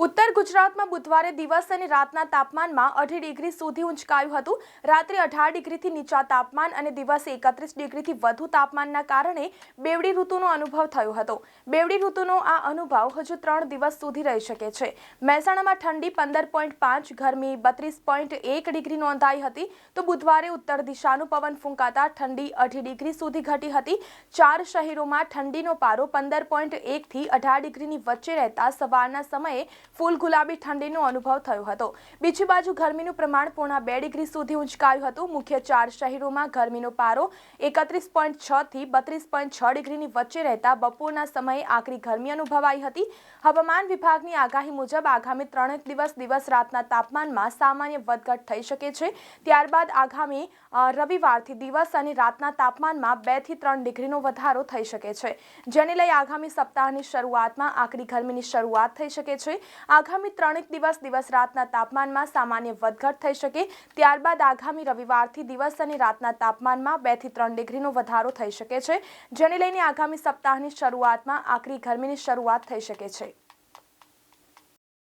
ઉત્તર ગુજરાતમાં બુધવારે દિવસ અને રાતના તાપમાનમાં અઢી ડિગ્રી સુધી ઉંચકાયું હતું. રાત્રે અઢાર ડિગ્રીથી નીચા તાપમાન અને દિવસે એકત્રીસ ડિગ્રીથી વધુ તાપમાનના કારણે બેવડી ઋતુનો અનુભવ થયો હતો. બેવડી ઋતુનો આ અનુભવ હજુ ત્રણ દિવસ સુધી રહી શકે છે. મહેસાણામાં ઠંડી પંદર પોઈન્ટ પાંચ, ગરમી બત્રીસ પોઈન્ટ એક ડિગ્રી નોંધાઈ હતી. તો બુધવારે ઉત્તર દિશાનું પવન ફૂંકાતા ઠંડી અઢી ડિગ્રી સુધી ઘટી હતી. ચાર શહેરોમાં ઠંડીનો પારો પંદર પોઈન્ટ એકથી અઢાર ડિગ્રીની વચ્ચે રહેતા સવારના સમયે ફૂલ ગુલાબી ઠંડીનો અનુભવ થયો હતો. બીજી બાજુ ગરમીનું પ્રમાણ પોણા બે ડિગ્રી સુધી ઉંચકાયું હતું. મુખ્ય ચાર શહેરોમાં ગરમીનો પારો એકત્રીસ પોઈન્ટ છ થી બત્રીસ પોઈન્ટ છ ડિગ્રીની વચ્ચે રહેતા બપોરના સમયે આકરી ગરમી અનુભવાઈ હતી. હવામાન વિભાગની આગાહી મુજબ આગામી ત્રણેક દિવસ દિવસ રાતના તાપમાનમાં સામાન્ય વધઘટ થઈ શકે છે. ત્યારબાદ આગામી રવિવારથી દિવસ અને રાતના તાપમાનમાં બેથી ત્રણ ડિગ્રીનો વધારો થઈ શકે છે. જેને લઈ આગામી સપ્તાહની શરૂઆતમાં આકરી ગરમીની શરૂઆત થઈ શકે છે. આગામી ત્રણેક દિવસ દિવસ રાતના તાપમાનમાં સામાન્ય વધઘટ થઈ શકે. ત્યારબાદ આગામી રવિવારથી દિવસ અને રાતના તાપમાનમાં બેથી ત્રણ ડિગ્રીનો વધારો થઈ શકે છે. જેને લઈને આગામી સપ્તાહની શરૂઆતમાં આકરી ગરમીની શરૂઆત થઈ શકે છે.